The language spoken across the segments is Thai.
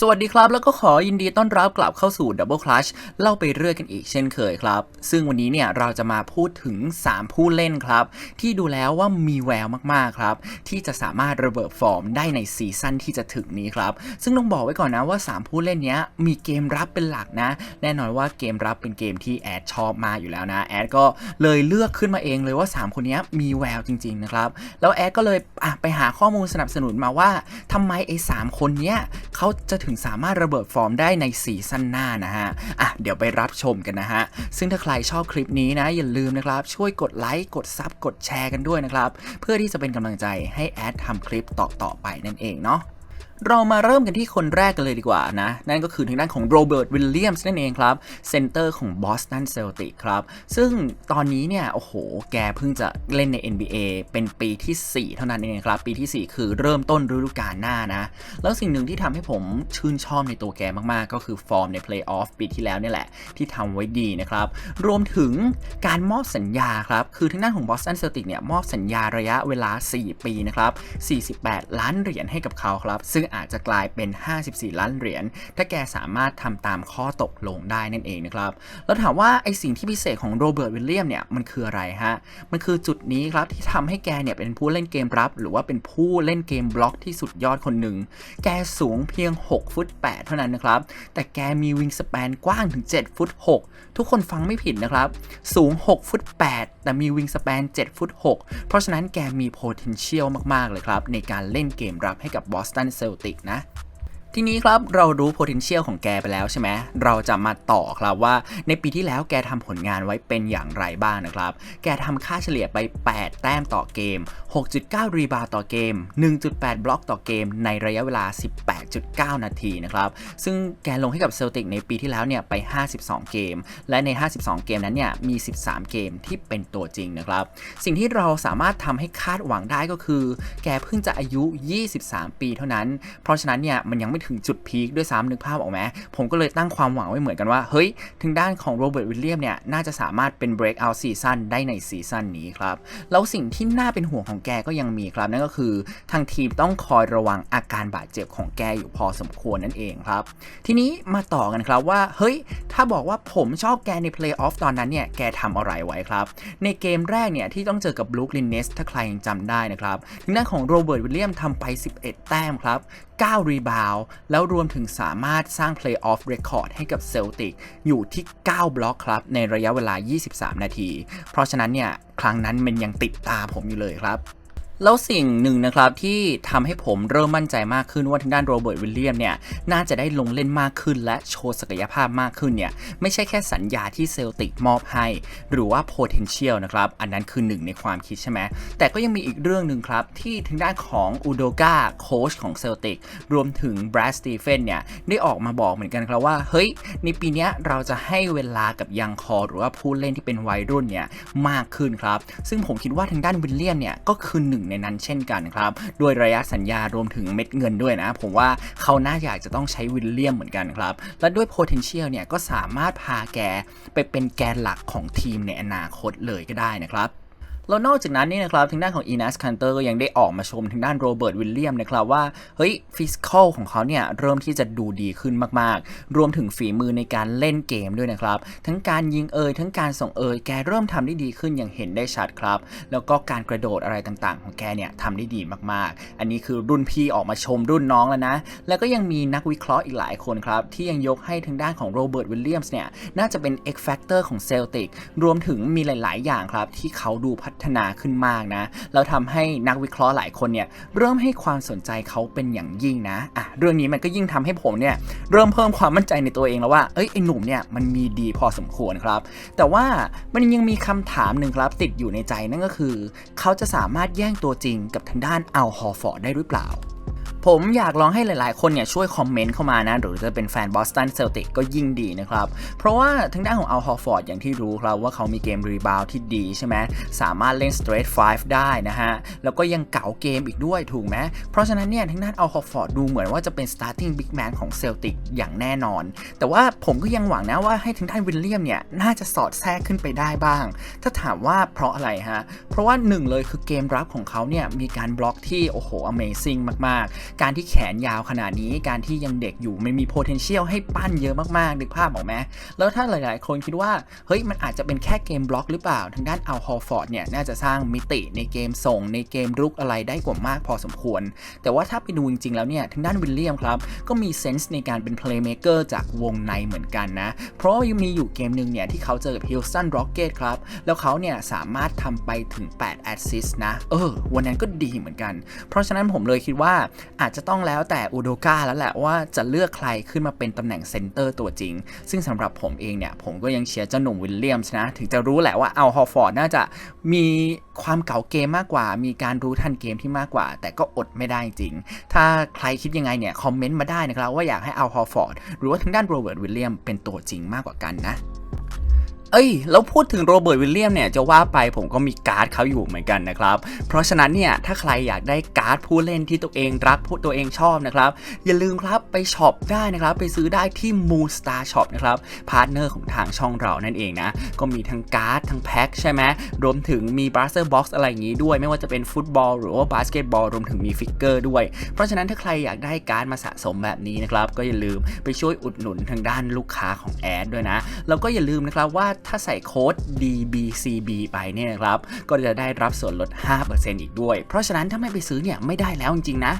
สวัสดีครับ แล้วก็ขอยินดีต้อนรับกลับเข้าสู่ Double Clutch เล่าไปเรื่อยกันอีกเช่นเคยครับ ซึ่งวันนี้เนี่ยเราจะมาพูดถึง 3 ผู้เล่นครับ ที่ดูแล้วว่ามีแววมากๆครับ ที่จะสามารถระเบิดฟอร์มได้ในซีซั่นที่จะถึงนี้ครับ ซึ่งต้องบอกไว้ก่อนนะว่า 3 ผู้เล่นเนี้ยมีเกมรับเป็นหลักนะ แน่นอนว่าเกมรับเป็นเกมที่แอดชอบมาอยู่แล้วนะแอดก็เลยเลือกขึ้นมาเองเลยว่า 3 คนเนี้ยมีแววจริงๆนะครับแล้วแอดก็เลยไปหาข้อมูลสนับสนุนมาว่าทำไมไอ้สามคนเนี้ยเขาจะถึงสามารถระเบิดฟอร์มได้ในซีซั่นหน้านะฮะ อะ เดี๋ยวไปรับชมกันนะฮะ ซึ่งถ้าใครชอบคลิปนี้นะ อย่าลืมนะครับ ช่วยกดไลค์ กดซับ กดแชร์กันด้วยนะครับ เพื่อที่จะเป็นกำลังใจให้แอดทำคลิปต่อๆไปนั่นเองเนาะ เรามาเริ่มกันที่คนแรกกันเลยดีกว่านะ นั่นก็คือทางด้านของโรเบิร์ตวิลเลียมส์นั่นเองครับ เซนเตอร์ของบอสตันเซลติกครับ ซึ่งตอนนี้เนี่ย โอ้โห แกเพิ่งจะเล่นใน NBA เป็นปีที่ 4 เท่านั้นเองครับ ปีที่ 4 คือเริ่มต้นฤดูกาลหน้านะ แล้วสิ่งหนึ่งที่ทำให้ผมชื่นชอบในตัวแกมากๆ ก็คือฟอร์มในเพลย์ออฟปีที่แล้วเนี่ยแหละ ที่ทำไว้ดีนะครับ รวมถึงการมอบสัญญาครับ คือทางด้านของบอสตันเซลติกเนี่ยมอบสัญญาระยะเวลา 4 ปีนะครับ48 ล้านเหรียญให้กับเขาครับซึ่งอาจจะกลายเป็น 54 ล้านเหรียญ ถ้าแกสามารถทำตามข้อตกลงได้นั่นเองนะครับ แล้วถามว่าไอสิ่งที่พิเศษของโรเบิร์ตวิลเลียมเนี่ยมันคืออะไรฮะ มันคือจุดนี้ครับที่ทำให้แกเนี่ยเป็นผู้เล่นเกมรับ หรือว่าเป็นผู้เล่นเกมบล็อกที่สุดยอดคนหนึ่ง แกสูงเพียง 6 ฟุต 8 เท่านั้นนะครับ แต่แกมีวิงส p ปนกว้างถึง 7 ฟุต 6 ทุกคนฟังไม่ผิดนะครับ สูง 6 ฟุต 8 แต่มีวิงส p ปน 7 ฟุต 6 เพราะฉะนั้นแกมี potential มาก ๆ เลยครับ ในการเล่นเกมรับให้กับบอสตันเซลติกนะ ทีนี้ครับเรารู้ potential ของแกไปแล้วใช่ไหมเราจะมาต่อครับว่าในปีที่แล้วแกทำผลงานไว้เป็นอย่างไรบ้างนะครับ แกทำค่าเฉลี่ยไป 8 แต้มต่อเกม 6.9 รีบาวต่อเกม 1.8 บล็อกต่อเกม ในระยะเวลา 18.9 นาทีนะครับ ซึ่งแกลงให้กับเซลติกในปีที่แล้วเนี่ยไป 52 เกม และใน 52 เกมนั้นเนี่ยมี 13 เกมที่เป็นตัวจริงนะครับ สิ่งที่เราสามารถทำให้คาดหวังได้ก็คือ แกเพิ่งจะอายุ 23 ปีเท่านั้น เพราะฉะนั้นเนี่ยมันยังไม่ถึงจุดพีคด้วยซ้ำนึกภาพออกไหมผมก็เลยตั้งความหวังไว้เหมือนกันว่า เฮ้ยทางด้านของโรเบิร์ตวิลเลียมเนี่ย น่าจะสามารถเป็น breakout season ได้ในซีซั่นนี้ครับ แล้วสิ่งที่น่าเป็นห่วงของแกก็ยังมีครับ นั่นก็คือทางทีมต้องคอยระวังอาการบาดเจ็บของแกอยู่พอสมควรนั่นเองครับ ทีนี้มาต่อกันครับว่า เฮ้ย ถ้าบอกว่าผมชอบแกใน Playoff ตอนนั้นเนี่ย แกทำอะไรไว้ครับ ในเกมแรกเนี่ยที่ต้องเจอกับบลูคลินเนสถ้าใครยังจำได้นะครับทางด้านของโรเบิร์ตวิลเลียมทำไป 11 แต้มครับ9 รีบาวแล้วรวมถึงสามารถสร้างเพลย์ออฟเรคคอร์ดให้กับเซลติกอยู่ที่ 9 บล็อกครับ ในระยะเวลา 23 นาที เพราะฉะนั้นเนี่ย ครั้งนั้นมันยังติดตาผมอยู่เลยครับ แล้วสิ่งหนึ่งนะครับที่ทำให้ผมเริ่มมั่นใจมากขึ้นว่าทางด้านโรเบิร์ตวิลเลียมเนี่ยน่าจะได้ลงเล่นมากขึ้น และโชว์ศักยภาพมากขึ้นเนี่ยไม่ใช่แค่สัญญาที่เซลติกมอบให้ หรือว่า potential นะครับอันนั้นคือหนึ่งในความคิดใช่ไหมแต่ก็ยังมีอีกเรื่องหนึ่งครับ ที่ทางด้านของอูโดกาโค้ชของเซลติกรวมถึงแบรดสตีเฟนเนี่ยได้ออกมาบอกเหมือนกันครับว่า เฮ้ย ในปีนี้เราจะให้เวลากับยังคอ หรือว่าผู้เล่นที่เป็นวัยรุ่นเนี่ยมากขึ้นครับซึ่งผมคิดว่าทางด้านวิลเลียมเนี่ยก็คือหนึ่งในนั้นเช่นกันครับ ด้วยระยะสัญญารวมถึงเม็ดเงินด้วยนะ ผมว่าเขาน่าอยากจะต้องใช้วิลเลียมเหมือนกันครับ และด้วย potential เนี่ยก็สามารถพาแกไปเป็นแกนหลักของทีมในอนาคตเลยก็ได้นะครับ แล้วนอกจากนั้นนี่นะครับทางด้านของ e n a s Canter ก็ยังได้ออกมาชมทางด้านโรเบิร์ตวิลเลียมนะครับว่าเฮ้ยฟิสิกอลของเขาเนี่ยเริ่มที่จะดูดีขึ้นมากๆ รวมถึงฝีมือในการเล่นเกมด้วยนะครับ ทั้งการยิงเอยทั้งการส่งเอยแกเริ่มทำได้ดีขึ้นอย่างเห็นได้ชัดครับ แล้วก็การกระโดดอะไรต่างๆ ของแกเนี่ยทำได้ดีมากๆ อันนี้คือรุ่นพี่ออกมาชมรุ่นน้องแล้วนะ แล้วก็ยังมีนักวิเคราะห์อีกหลายคนครับที่ยังยกให้ทางด้านของโรเบิร์ตวิลเลียมส์เนี่ยน่าจะเป็น X Factor ของเซลติกรวมถึงมีหลาย ๆ อย่างครับที่เขาดูพัฒนาขึ้นมากนะ แล้วทำให้นักวิเคราะห์หลายคนเนี่ยเริ่มให้ความสนใจเขาเป็นอย่างยิ่งนะอะเรื่องนี้มันก็ยิ่งทำให้ผมเนี่ยเริ่มเพิ่มความมั่นใจในตัวเองแล้วว่าเอ้ยไอ้หนุ่มเนี่ยมันมีดีพอสมควรครับ แต่ว่ามันยังมีคำถามหนึ่งครับติดอยู่ในใจนั่นก็คือ เขาจะสามารถแย่งตัวจริงกับทางด้านอัลฮอร์ฟอร์ดได้หรือเปล่า ผมอยากลองให้หลายๆ คนเนี่ยช่วยคอมเมนต์เข้ามานะ หรือจะเป็นแฟนบอสตันเซลติกก็ยิ่งดีนะครับ เพราะว่าทางด้านของอัลฮอร์ฟอร์ดอย่างที่รู้ครับว่าเขามีเกมรีบาวที่ดีใช่ไหมสามารถเล่นสเตรท5ได้นะฮะ แล้วก็ยังเก่าเกมอีกด้วยถูกไหมเพราะฉะนั้นเนี่ยทางด้านอัลฮอร์ฟอร์ดดูเหมือนว่าจะเป็น starting big man ของเซลติกอย่างแน่นอน แต่ว่าผมก็ยังหวังนะว่าให้ทางด้านวิลเลียมเนี่ยน่าจะสอดแทรกขึ้นไปได้บ้าง ถ้าถามว่าเพราะอะไรฮะ เพราะว่าหนึ่งเลยคือเกมรับของเขาเนี่ยมีการบล็อกที่โอ้โห amazing มากๆการที่แขนยาวขนาดนี้การที่ยังเด็กอยู่ไมันมี potential ให้ปั้นเยอะมากๆนึกภาพออกไหมแล้วถ้าหลายๆ คนคิดว่าเฮ้ยมันอาจจะเป็นแค่เกมบล็อกหรือเปล่า ทางด้านอัลฮอร์ฟอร์ดเนี่ยน่าจะสร้างมิติในเกมส่งในเกมรุกอะไรได้กว่ามากพอสมควร แต่ว่าถ้าไปดูจริงๆแล้วเนี่ยทางด้านวิลเลียมครับ ก็มีเซนส์ในการเป็นเพลย์เม k เกอร์จากวงในเหมือนกันนะ เพราะยังมีอยู่เกมหนึ่งเนี่ยที่เขาเจอกับฮิลสันร็อกเกตครับ แล้วเขาเนี่ยสามารถทำไปถึง8แอสซิสนะ เออ วันนั้นก็ดีเหมือนกัน เพราะฉะนั้นผมเลยคิดว่าอาจจะต้องแล้วแต่อุโดกาแล้วแหละว่าจะเลือกใครขึ้นมาเป็นตำแหน่งเซนเตอร์ตัวจริง ซึ่งสำหรับผมเองเนี่ย ผมก็ยังเชียร์เจ้าหนุ่มวิลเลียมส์นะ ถึงจะรู้แหละว่าเอาฮอฟฟอร์ดน่าจะมีความเก่าเกมมากกว่า มีการรู้ทันเกมที่มากกว่า แต่ก็อดไม่ได้จริง ถ้าใครคิดยังไงเนี่ย คอมเมนต์มาได้นะครับว่าอยากให้เอาฮอฟฟอร์ดหรือว่าทางด้านโรเบิร์ตวิลเลียมเป็นตัวจริงมากกว่ากันนะ เอ้ยแล้วพูดถึงโรเบิร์ตวิลเลียมเนี่ยจะว่าไปผมก็มีการ์ดเขาอยู่เหมือนกันนะครับเพราะฉะนั้นเนี่ยถ้าใครอยากได้การ์ดผู้เล่นที่ตัวเองรักผู้ตัวเองชอบนะครับอย่าลืมครับไปช็อปได้นะครับไปซื้อได้ที่ Moon Star Shop นะครับพาร์ทเนอร์ของทางช่องเรานั่นเองนะก็มีทั้งการ์ดทั้งแพ็คใช่ไหมรวมถึงมีบ r สเ s อร์บ็อกซ์อะไรอย่างนี้ด้วย ไม่ว่าจะเป็นฟุตบอลหรือว่าบาสเกตบอลรวมถึงมีฟิกเกอร์ด้วย เพราะฉะนั้นถ้าใครอยากได้การ์ดมาสะสมแบบนี้นะครับก็อย่าลืมไปช่วยอุดหนุนทางด้านลูกค้าของแอดด้วยนะแล้วก็อย่าลืมนะครับว่าถ้าใส่โค้ด DBCB ไปเนี่ยนะครับ ก็จะได้รับส่วนลด 5%อีกด้วย เพราะฉะนั้นถ้าไม่ไปซื้อเนี่ยไม่ได้แล้วจริงๆนะ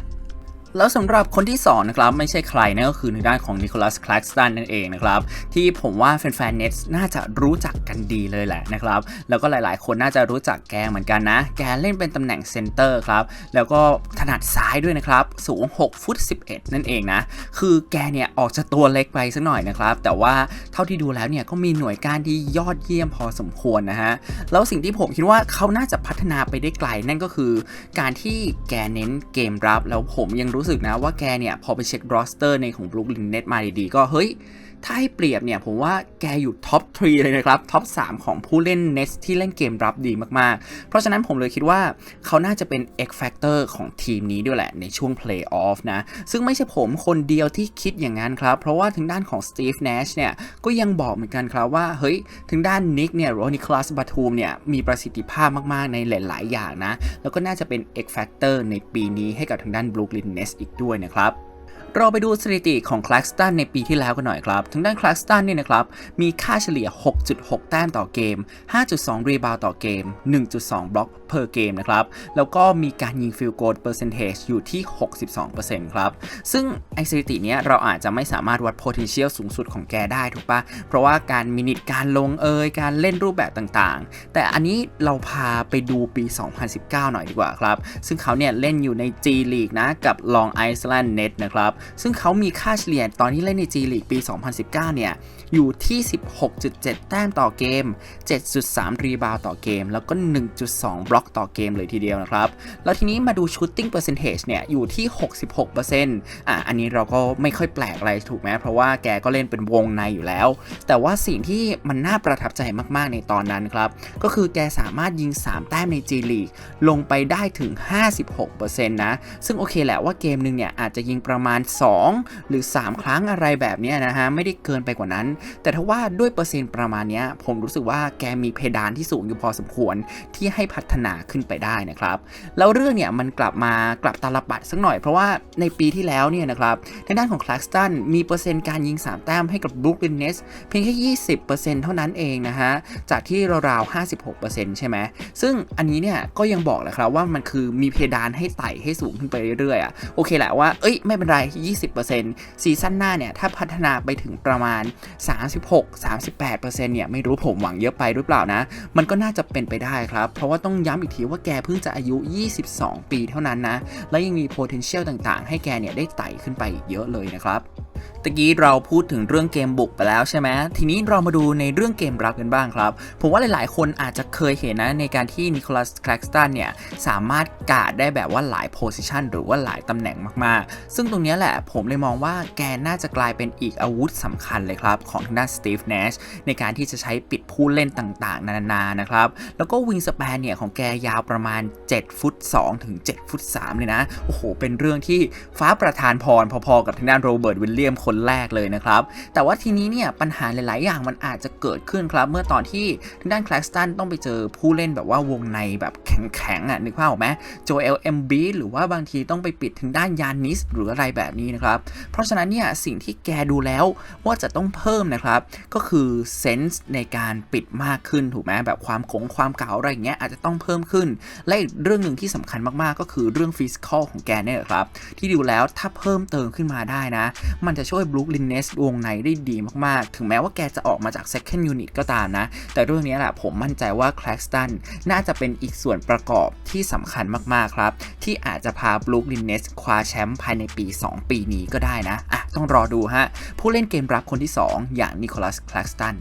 แล้วสำหรับคนที่2นะครับไม่ใช่ใครนั่นก็คือในด้านของนิโคลัสคลาสตันนั่นเองนะครับที่ผมว่าแฟนๆเน็ตน่าจะรู้จักกันดีเลยแหละนะครับแล้วก็หลายๆ คนน่าจะรู้จักแกเหมือนกันนะ แกเล่นเป็นตำแหน่งเซนเตอร์ครับแล้วก็ถนัดซ้ายด้วยนะครับสูง6ฟุต11 นั่นเองนะคือแกเนี่ยออกจะตัวเล็กไปสักหน่อยนะครับแต่ว่าเท่าที่ดูแล้วเนี่ยก็มีหน่วยการที่ยอดเยี่ยมพอสมควรนะฮะแล้วสิ่งที่ผมคิดว่าเขาน่าจะพัฒนาไปได้ไกลนั่นก็คือ การที่แกเน้นเกมรับแล้วผมยังรูู้้สึกนะว่าแกเนี่ย พอไปเช็ครอสเตอร์ในของบรูคลินเน็ตมาดีๆ ก็เฮ้ย ถ้าให้เปรียบเนี่ยผมว่าแกอยู่ท็อป3เลยนะครับท็อป3 ของผู้เล่น Nets ที่เล่นเกมรับดีมากๆ เพราะฉะนั้นผมเลยคิดว่าเขาน่าจะเป็น X Factor ของทีมนี้ด้วยแหละในช่วง Playoff นะ ซึ่งไม่ใช่ผมคนเดียวที่คิดอย่างนั้นครับ เพราะว่าทางด้านของ Steve Nash เนี่ยก็ยังบอกเหมือนกันครับว่าเฮ้ยทางด้านนิกเนี่ยหรือว่านิคลัสบาทูมเนี่ยมีประสิทธิภาพมากๆในหลายๆอย่างนะ แล้วก็น่าจะเป็น X Factor ในปีนี้ให้กับทางด้าน Brooklyn Nets อีกด้วยนะครับ เราไปดูสถิติของคล a สตันในปีที่แล้วกันหน่อยครับทางด้านคล a สตันเนี่ยนะครับ มีค่าเฉลี่ย 6.6 แต้มต่อเกม 5.2 รีบาวต่อเกม 1.2 บล็อก per เกมนะครับ แล้วก็มีการยิงฟิลโกลเปอร์เซนเทจอยู่ที่ 62%ครับ ซึ่งไอสถิติเนี้ยเราอาจจะไม่สามารถวัด potential สูงสุดของแกได้ถูกปะเพราะว่าการมินิทการลงเอยการเล่นรูปแบบต่างๆ แต่อันนี้เราพาไปดูปี 2019 หน่อยดีกว่าครับ ซึ่งเขาเนี่ยเล่นอยู่ใน G League นะกับ Long Island Net นะครับซึ่งเขามีค่าเฉลี่ยตอนที่เล่นในจีลีกปี 2019 เนี่ย อยู่ที่ 16.7 แต้มต่อเกม 7.3 รีบาวต่อเกม แล้วก็ 1.2 บล็อกต่อเกมเลยทีเดียวนะครับ แล้วทีนี้มาดู shooting percentage เนี่ย อยู่ที่ 66%อะอันนี้เราก็ไม่ค่อยแปลกอะไรถูกไหมเพราะว่าแกก็เล่นเป็นวงในอยู่แล้ว แต่ว่าสิ่งที่มันน่าประทับใจมากๆในตอนนั้นครับ ก็คือแกสามารถยิง 3 แต้มใน G League ลงไปได้ถึง 56%นะ ซึ่งโอเคแหละว่าเกมหนึ่งเนี่ยอาจจะยิงประมาณ 2 หรือ 3 ครั้งอะไรแบบนี้นะฮะ ไม่ได้เกินไปกว่านั้นแต่ถ้าว่าด้วยเปอร์เซ็นต์ประมาณนี้ผมรู้สึกว่าแกมีเพดานที่สูงอยู่พอสมควรที่ให้พัฒนาขึ้นไปได้นะครับ แล้วเรื่องเนี่ยมันกลับมากลับตาลปัดสักหน่อยเพราะว่าในปีที่แล้วเนี่ยนะครับทางด้านของคลาสตันมีเปอร์เซ็นต์การยิง 3 แต้มให้กับบ r ุ o ก l y n Nets เพียงแค่ 20%เท่านั้นเองนะฮะ จากที่ราวๆ56%ใช่ไหมซึ่งอันนี้เนี่ยก็ยังบอกแหละครับว่ามันคือมีเพดานให้ไต่ให้สูงขึ้นไปเรื่อยๆอะโอเคแหละว่าเอ้ยไม่เป็นไร 20%ซีซั่นหน้าเนี่ยถ้าพัฒนาไปถึงประมาณ36-38%เนี่ยไม่รู้ผมหวังเยอะไปหรือเปล่านะ มันก็น่าจะเป็นไปได้ครับ เพราะว่าต้องย้ำอีกทีว่าแกเพิ่งจะอายุ 22 ปีเท่านั้นนะ และยังมี potential ต่างๆ ให้แกเนี่ยได้ไต่ขึ้นไปอีกเยอะเลยนะครับ ตะกี้เราพูดถึงเรื่องเกมบุกไปแล้วใช่ไหมทีนี้เรามาดูในเรื่องเกมรับกันบ้างครับ ผมว่าหลายๆ คนอาจจะเคยเห็นนะในการที่นิโคลัสแคลกสตันเนี่ย สามารถกาดได้แบบว่าหลายโพสิชันหรือว่าหลายตำแหน่งมากๆ ซึ่งตรงนี้แหละผมเลยมองว่าแกน่าจะกลายเป็นอีกอาวุธสำคัญเลยครับ ของทางด้านสตีฟเนชในการที่จะใช้ปิดผู้เล่นต่างๆ นานานะครับ แล้วก็วิงสเปนเนี่ยของแกยาวประมาณ 7 ฟุต2ถึง7ฟุต3เลยนะโอ้โหเป็นเรื่องที่ฟ้าประทานพรพอๆกับทางด้านโรเบิร์ตวิลเลียมคนคนแรกเลยนะครับ แต่ว่าทีนี้เนี่ยปัญหาหลาย ๆ อย่างมันอาจจะเกิดขึ้นครับเมื่อตอนที่ทางด้านแคลสตันต้องไปเจอผู้เล่นแบบว่าวงในแบบแข็ง ๆ อะนึกภาพออกไหมโจเอลเอมบีหรือว่าบางทีต้องไปปิดทางด้านยานิสหรืออะไรแบบนี้นะครับ เพราะฉะนั้นเนี่ยสิ่งที่แกดูแล้วว่าจะต้องเพิ่มนะครับ ก็คือเซนส์ในการปิดมากขึ้นถูกไหมแบบความคงความเก่าอะไรอย่างเงี้ยอาจจะต้องเพิ่มขึ้น และอีกเรื่องหนึ่งที่สำคัญมาก ๆ ก็คือเรื่องฟิสิกอลของแกเนี่ยครับที่ดูแล้วถ้าเพิ่มเติมขึ้นมาได้นะ มันจะช่วยบลูคลินเนสวงในได้ดีมากๆ ถึงแม้ว่าแกจะออกมาจาก second unit ก็ตามนะ แต่เรื่องนี้แหละผมมั่นใจว่า c l a x t o n น่าจะเป็นอีกส่วนประกอบที่สำคัญมากๆครับ ที่อาจจะพาบลูคลินเนสคว้าแชมป์ภายในปี 2 ปีนี้ก็ได้นะ อะ ต้องรอดูฮะ ผู้เล่นเกมรับคนที่ 2 อย่างนิโคลัสคล a สตัน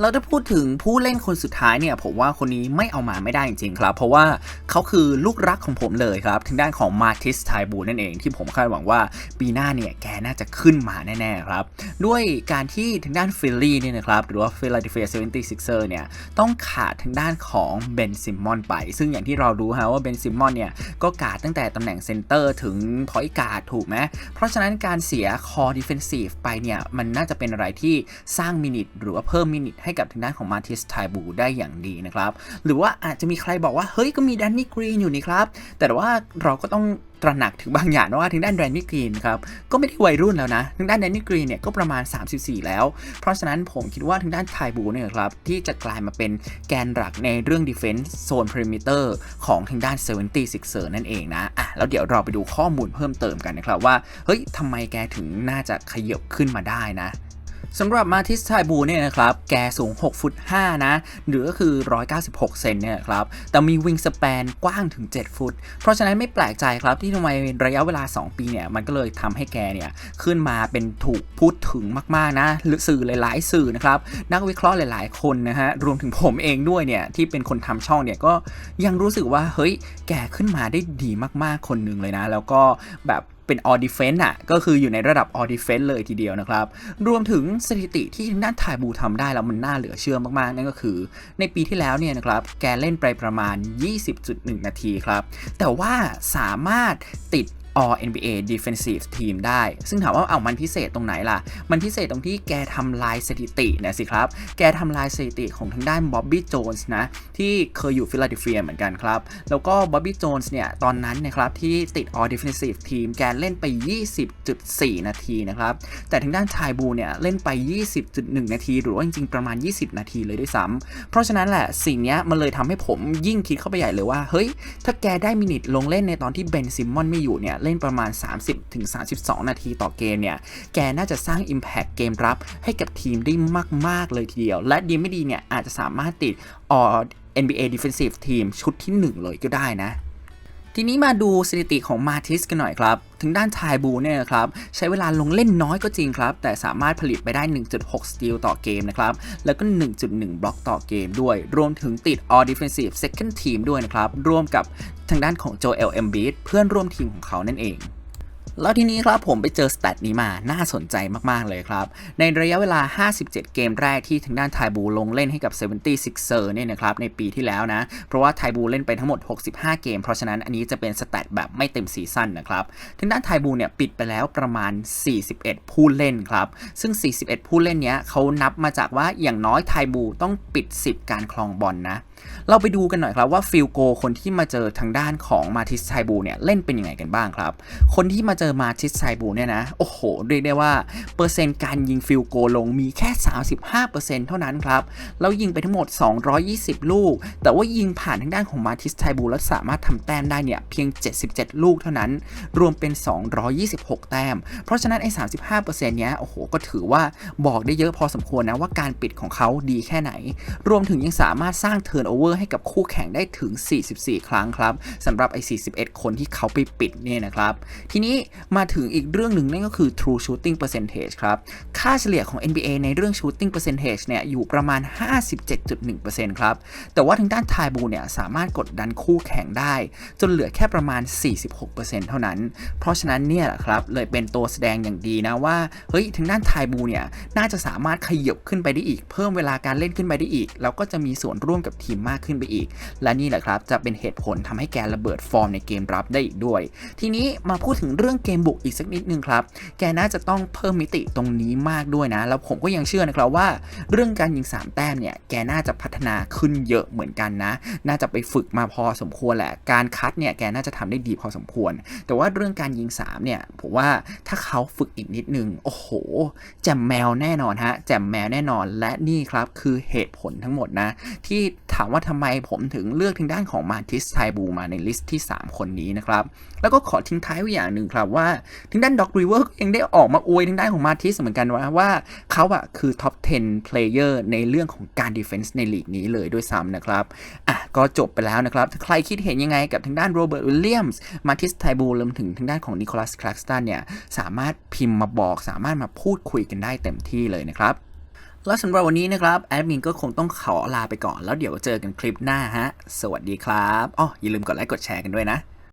เราจะพูดถึงผู้เล่นคนสุดท้ายเนี่ยผมว่าคนนี้ไม่เอามาไม่ได้จริงๆครับ เพราะว่าเขาคือลูกรักของผมเลยครับทางด้านของมาติสไทบูนั่นเองที่ผมคาดหวังว่าปีหน้าเนี่ยแกน่าจะขึ้นมาแน่ๆครับ ด้วยการที่ทางด้านฟิลลี่เนี่ยนะครับหรือว่าฟิลาเดลเฟีย76 er เนี่ยต้องขาดทางด้านของเบนซิมมอนไป ซึ่งอย่างที่เรารู้ฮะว่าเบนซิมมอนเนี่ยก็กาดตั้งแต่ตำแหน่งเซนเตอร์ถึงพอยการ์ดถูกไหมเพราะฉะนั้นการเสียคอดิเฟนซีฟไปเนี่ยมันน่าจะเป็นอะไรที่สร้างมินิทหรือว่าเพิ่มมินิทให้กับทางด้านของมาติสไทบูได้อย่างดีนะครับ หรือว่าอาจจะมีใครบอกว่า เฮ้ยก็มีแดนนี่กรีนอยู่นี่ครับ แต่ว่าเราก็ต้องตระหนักถึงบางอย่างนะว่าทางด้านแดนนี่กรีนครับ ก็ไม่ได้วัยรุ่นแล้วนะ ทางด้านแดนนี่กรีนเนี่ยก็ประมาณ 34 แล้ว เพราะฉะนั้นผมคิดว่าทางด้านไทบูเนี่ยครับ ที่จะกลายมาเป็นแกนหลักในเรื่อง Defense Zone Perimeter ของทางด้าน 76er นั่นเองนะอะแล้วเดี๋ยวเราไปดูข้อมูลเพิ่มเติมกันนะครับว่าเฮ้ยทำไมแกถึงน่าจะขยับขึ้นมาได้นะ สำหรับมาทิสไทบูเนี่ยนะครับ แกสูง 6 ฟุต 5 นะ หรือก็คือ 196 เซนเนี่ยครับ แต่มีวิงสเปนกว้างถึง 7 ฟุต เพราะฉะนั้นไม่แปลกใจครับที่ทำไมระยะเวลา 2 ปีเนี่ยมันก็เลยทำให้แกเนี่ยขึ้นมาเป็นถูกพูดถึงมากๆนะหรือสื่อหลาย ๆ สื่อนะครับ นักวิเคราะห์หลาย ๆ คนนะฮะ รวมถึงผมเองด้วยเนี่ยที่เป็นคนทำช่องเนี่ยก็ยังรู้สึกว่าเฮ้ยแกขึ้นมาได้ดีมากๆคนหนึ่งเลยนะ แล้วก็แบบ เป็นออดิเฟนต์อะก็คืออยู่ในระดับออดิเฟนต์เลยทีเดียวนะครับ รวมถึงสถิติที่ทางด้านไทบูทำได้แล้วมันน่าเหลือเชื่อมากๆ นั่นก็คือ ในปีที่แล้วเนี่ยนะครับ แกเล่นไปประมาณ 20.1 นาทีครับ แต่ว่าสามารถติด All NBA Defensive Team ได้ ซึ่งถามว่าเอามันพิเศษตรงไหนล่ะ มันพิเศษตรงที่แกทำลายสถิตินะสิครับ แกทำลายสถิติของทางด้านบ๊อบบี้โจนส์นะ ที่เคยอยู่ฟิลาเดลเฟียเหมือนกันครับ แล้วก็บ๊อบบี้โจนส์เนี่ยตอนนั้นนะครับที่ติด All Defensive Team แกเล่นไป 20.4 นาทีนะครับ แต่ทางด้านชายบูเนี่ยเล่นไป 20.1 นาที หรือว่าจริงๆประมาณ 20 นาทีเลยด้วยซ้ำเพราะฉะนั้นแหละสิ่งนี้มันเลยทำให้ผมยิ่งคิดเข้าไปใหญ่เลยว่าเฮ้ยถ้าแกได้มินิทลงเล่นในตอนที่เบนซิมมอนไม่อยู่เนี่ยเล่นประมาณ 30-32 นาทีต่อเกมเนี่ย แกน่าจะสร้าง Impact เกมรับให้กับทีมได้มาก ๆ เลยทีเดียว และดีไม่ดีเนี่ยอาจจะสามารถติดออ NBA Defensive Team ชุดที่ 1 เลยก็ได้นะ ทีนี้มาดูสถิติของมาทิสกันหน่อยครับ ถึงด้านชายบูเนี่ยนะครับใช้เวลาลงเล่นน้อยก็จริงครับ แต่สามารถผลิตไปได้ 1.6 สตีลต่อเกมนะครับ แล้วก็ 1.1 บล็อกต่อเกมด้วย รวมถึงติด All Defensive Second Team ด้วยนะครับ ร่วมกับทางด้านของโจเอลเอมบีดเพื่อนร่วมทีมของเขานั่นเอง แล้วทีนี้ครับผมไปเจอสแตทนี้มาน่าสนใจมากๆเลยครับ ในระยะเวลา 57 เกมแรกที่ทางด้านไทบูลงเล่นให้กับ 76er เนี่ยนะครับในปีที่แล้วนะ เพราะว่าไทบูเล่นไปทั้งหมด 65 เกม เพราะฉะนั้นอันนี้จะเป็นสแตทแบบไม่เต็มซีซั่นนะครับทางด้านไทบูเนี่ยปิดไปแล้วประมาณ 41 ผู้เล่นครับ ซึ่ง 41 ผู้เล่นเนี้ยเขานับมาจากว่าอย่างน้อยไทบูต้องปิด 10 การคลองบอลนนะ เราไปดูกันหน่อยครับว่าฟิลโกคนที่มาเจอทางด้านของมาทิสไซบูเนี่ยเล่นเป็นยังไงกันบ้างครับ คนที่มาเจอมาทิสไซบูเนี่ยนะ โอ้โห เรียกได้ว่า เปอร์เซ็นต์การยิงฟิลโกลงมีแค่ 35%เท่านั้นครับ แล้วยิงไปทั้งหมด 220 ลูก แต่ว่ายิงผ่านทางด้านของมาทิสไซบูแล้วสามารถทำแต้มได้เนี่ยเพียง 77 ลูกเท่านั้น รวมเป็น 226 แต้ม เพราะฉะนั้นไอ้35%เนี้ย โอ้โห ก็ถือว่าบอกได้เยอะพอสมควรนะว่าการปิดของเขาดีแค่ไหน รวมถึงยังสามารถสร้างเทิร์นโอเวอร์ให้กับคู่แข่งได้ถึง 44 ครั้งครับสำหรับไอ้41 คนที่เขาไปปิดเนี่ยนะครับ ทีนี้มาถึงอีกเรื่องหนึ่งนั่นก็คือ true shooting percentage ครับค่าเฉลี่ยของ NBA ในเรื่อง shooting percentage เนี่ยอยู่ประมาณ 57.1%ครับแต่ว่าทางด้านไทบูเนี่ยสามารถกดดันคู่แข่งได้ จนเหลือแค่ประมาณ 46%เท่านั้น เพราะฉะนั้นเนี่ยแหละครับเลยเป็นตัวแสดงอย่างดีนะว่าเฮ้ยทางด้านไทบูเนี่ยน่าจะสามารถขยบขึ้นไปได้อีก เพิ่มเวลาการเล่นขึ้นไปได้อีก แล้วก็จะมีส่วนร่วมกับทีมมมากขึ้นไปอีก และนี่แหละครับจะเป็นเหตุผลทำให้แกระเบิดฟอร์มในเกมรับได้อีกด้วย ทีนี้มาพูดถึงเรื่องเกมบุกอีกสักนิดนึงครับ แกน่าจะต้องเพิ่มมิติตรงนี้มากด้วยนะ แล้วผมก็ยังเชื่อนะครับว่า เรื่องการยิง 3 แต้มเนี่ยแกน่าจะพัฒนาขึ้นเยอะเหมือนกันนะ น่าจะไปฝึกมาพอสมควรแหละ การคัดเนี่ยแกน่าจะทำได้ดีพอสมควร แต่ว่าเรื่องการยิง3เนี่ยผมว่าถ้าเขาฝึกอีกนิดนึงโอ้โหแจมแมวแน่นอนฮะแจมแมวแน่นอนและนี่ครับคือเหตุผลทั้งหมดนะ ที่ถามว่าทำไมผมถึงเลือกทางด้านของมาทิสไทบูมาในลิสต์ที่ 3 คนนี้นะครับ แล้วก็ขอทิ้งท้ายไว้อย่างหนึ่งครับว่าทางด้านด็อกริเวอร์ยังได้ออกมาอวยทางด้านของมาทิสเหมือนกันว่าว่าเขาอะคือท็อป 10 player ในเรื่องของการ defense ในลีกนี้เลยด้วยซ้ำนะครับอะก็จบไปแล้วนะครับ ใครคิดเห็นยังไงกับทางด้านโรเบิร์ตวิลเลียมส์มาทิสไทบูรวมถึงทางด้านของนิโคลัสคลักสตันเนี่ยสามารถพิมพ์มาบอกสามารถมาพูดคุยกันได้เต็มที่เลยนะครับ และสำหรับวันนี้นะครับแอดมินก็คงต้องขอลาไปก่อนแล้วเดี๋ยวเจอกันคลิปหน้าฮะ สวัสดีครับอ๋ออย่าลืมกดไลค์กดแชร์กันด้วยนะ